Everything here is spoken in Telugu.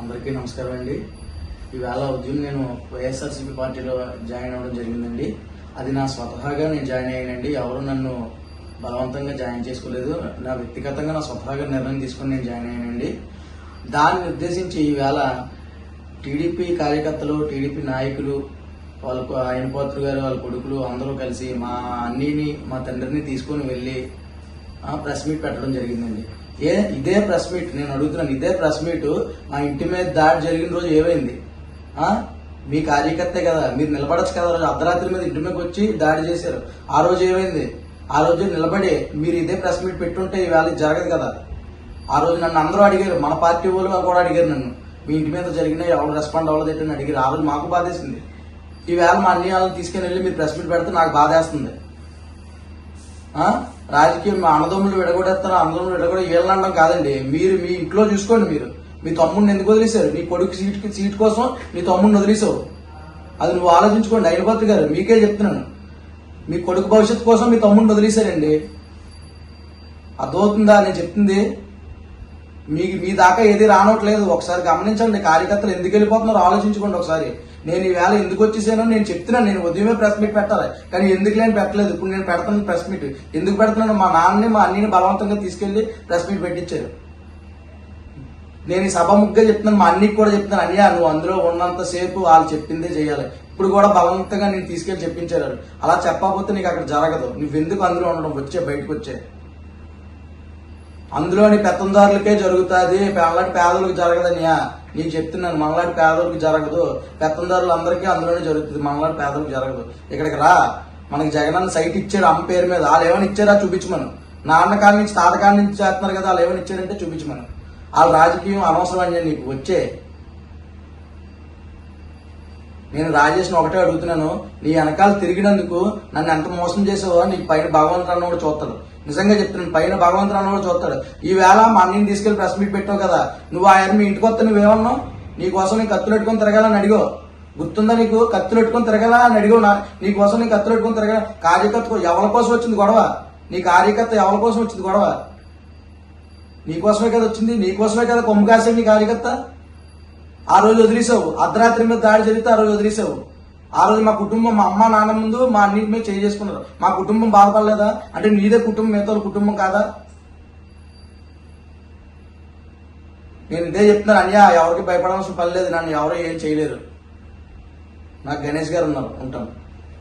అందరికీ నమస్కారం అండి. ఈవేళ ఉదయం నేను వైఎస్ఆర్సీపీ పార్టీలో జాయిన్ అవ్వడం జరిగిందండి. అది నా స్వతహాగా నేను జాయిన్ అయ్యానండి. ఎవరు నన్ను బలవంతంగా జాయిన్ చేసుకోలేదు. నా వ్యక్తిగతంగా నా స్వతహాగా నిర్ణయం తీసుకొని నేను జాయిన్ అయ్యానండి. దాన్ని ఉద్దేశించి ఈవేళ టీడీపీ కార్యకర్తలు టీడీపీ నాయకులు వాళ్ళ ఆయన గారు వాళ్ళ కొడుకులు అందరూ కలిసి మా అన్నీని మా తండ్రిని తీసుకొని వెళ్ళి ప్రెస్ మీట్ పెట్టడం జరిగిందండి. ఏ ఇదే ప్రెస్ మీట్ నేను అడుగుతున్నాను ఇదే ప్రెస్ మీట్ మా ఇంటి మీద దాడి జరిగిన రోజు ఏమైంది? మీ కార్యకర్తే కదా మీరు నిలబడచ్చు కదా రోజు అర్ధరాత్రి మీద ఇంటి మీదకి వచ్చి దాడి చేశారు. ఆ రోజు ఏమైంది? ఆ రోజు నిలబడి మీరు ఇదే ప్రెస్ మీట్ పెట్టుంటే ఈవేళ ఇది జరగదు కదా. ఆ రోజు నన్ను అందరూ అడిగారు మన పార్టీ వాళ్ళు కూడా అడిగారు నన్ను. మీ ఇంటి మీద జరిగిన ఎవరు రెస్పాండ్ అవ్వలేదు అని అడిగారు. ఆ రోజు మాకు బాధేసింది. ఈవేళ మా అన్ని వాళ్ళని తీసుకెళ్ళి వెళ్ళి మీరు ప్రెస్ మీట్ పెడితే నాకు బాధేస్తుంది. రాజకీయం మా అన్నదమ్ములు విడగొడేస్తారు అన్నదమ్ములు విడగొడ వీళ్ళనడం కాదండి. మీరు మీ ఇంట్లో చూసుకోండి మీరు. మీ తమ్ముడిని ఎందుకు వదిలేశారు? మీ కొడుకు సీట్ సీట్ కోసం మీ తమ్ముడిని వదిలేసావు అది నువ్వు ఆలోచించుకోండి అయినపత్రి గారు. మీకే చెప్తున్నాను. మీ కొడుకు భవిష్యత్తు కోసం మీ తమ్ముడిని వదిలేశారండి. అర్థమవుతుందా? నేను చెప్తుంది. మీ మీ దాకా ఏది రానట్లేదు. ఒకసారి గమనించండి. కార్యకర్తలు ఎందుకు వెళ్ళిపోతున్నారో ఆలోచించుకోండి ఒకసారి. నేను ఈవేళ ఎందుకు వచ్చేసానో నేను చెప్తున్నాను. నేను ఉదయమే ప్రెస్ మీట్ పెట్టాలి. కానీ ఎందుకు నేను పెట్టలేదు. ఇప్పుడు నేను పెడతాను ప్రెస్ మీట్ ఎందుకు పెడుతున్నాను మా నాన్నని మా అన్నిని బలవంతంగా తీసుకెళ్ళి ప్రెస్ మీట్ పెట్టించారు నేను ఈ సభ ముగ్గా చెప్తున్నాను. మా అన్నికి కూడా చెప్తున్నాను. అన్నయ్య నువ్వు అందులో ఉన్నంత సేపు వాళ్ళు చెప్పిందే చేయాలి. ఇప్పుడు కూడా బలవంతంగా నేను తీసుకెళ్ళి చెప్పించారు అలా చెప్పకపోతే నీకు అక్కడ జరగదు. నువ్వెందుకు అందులో ఉండడం? వచ్చే బయటకు వచ్చే. అందులోని పెత్తందారులకే జరుగుతుంది. అలాంటి పేదలకు జరగదనియా నేను చెప్తున్నాను మనలాంటి పేదలకు జరగదు పెత్తందారులు అందరికీ అందులోనే జరుగుతుంది మనలాంటి పేదలకు జరగదు. ఇక్కడికి రా మనకి జగనన్న సైట్ ఇచ్చారు అమ్మ పేరు మీద వాళ్ళు ఏమైనా ఇచ్చారా చూపించమను. నాన్న కాడి నుంచి తాత నుంచి చేస్తున్నారు కదా వాళ్ళు ఏమైనా ఇచ్చారంటే చూపించమను. వాళ్ళ రాజకీయం అనవసరం అని నీకు వచ్చే నేను రాజేష్ని ఒకటే అడుగుతున్నాను నీ వెనకాల తిరిగినందుకు నన్ను ఎంత మోసం చేసావో నీకు పైన భగవంతుడు అన్న కూడా చూస్తాడు. నిజంగా చెప్తున్నాను పైన భగవంతుడు అన్న కూడా చూస్తాడు. ఈవేళ మా అన్నిని తీసుకెళ్ళి ప్రెస్ మీట్ పెట్టావు కదా నువ్వు ఆయన మీ ఇంటికి వస్తే నువ్వేమన్నావు? నీ కోసం నీ కత్తులు పెట్టుకొని తిరగాలని అడిగో గుర్తుందా నీకు? కత్తులు పెట్టుకొని తిరగాలా అని అడిగో నా నీ కోసం నీ కత్తులు పెట్టుకొని తిరగల కార్యకర్త ఎవరి కోసం వచ్చింది గొడవ? నీ కార్యకర్త ఎవరి కోసం వచ్చింది గొడవ? నీకోసమే కదా వచ్చింది నీకోసమే కదా కొమ్ము కాసే నీ కార్యకర్త? ఆ రోజు వదిలేసావు. అర్ధరాత్రి మీద దాడి జరిగితే ఆ రోజు వదిలేసావు. ఆ రోజు మా కుటుంబం మా అమ్మ నాన్న ముందు మా అన్నింటి మీద చేసుకున్నారు. మా కుటుంబం బాధపడలేదా? అంటే నీదే కుటుంబం మిగతా కుటుంబం కాదా? నేను ఇదే చెప్తున్నాను. అన్యా ఎవరికి భయపడాల్సిన పని లేదు. నన్ను ఎవరు ఏం చేయలేరు. నాకు గణేష్ గారు ఉన్నారు. ఉంటాను